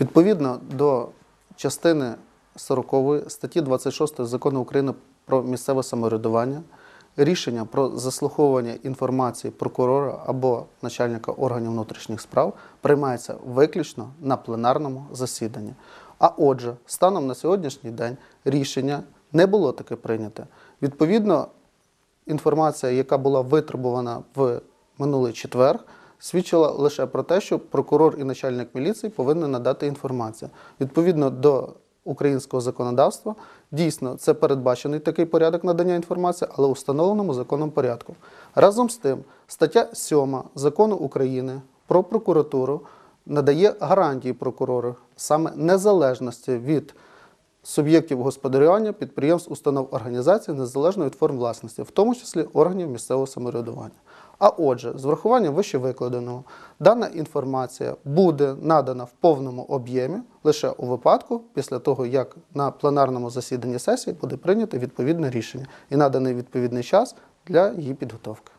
Відповідно до частини 40 статті 26 Закону України про місцеве самоврядування, рішення про заслуховування інформації прокурора або начальника органів внутрішніх справ приймається виключно на пленарному засіданні. А отже, станом на сьогоднішній день рішення не було таке прийняте. Відповідно, інформація, яка була витребувана в минулий четвер, свідчила лише про те, що прокурор і начальник міліції повинні надати інформацію. Відповідно до українського законодавства, дійсно це передбачений такий порядок надання інформації, але у встановленому законом порядку. Разом з тим, стаття 7 закону України про прокуратуру надає гарантії прокурору саме незалежності від суб'єктів господарювання, підприємств, установ організацій незалежно від форм власності, в тому числі органів місцевого самоврядування. А отже, з врахуванням вище викладеного, дана інформація буде надана в повному об'ємі лише у випадку, після того, як на пленарному засіданні сесії буде прийнято відповідне рішення і наданий відповідний час для її підготовки.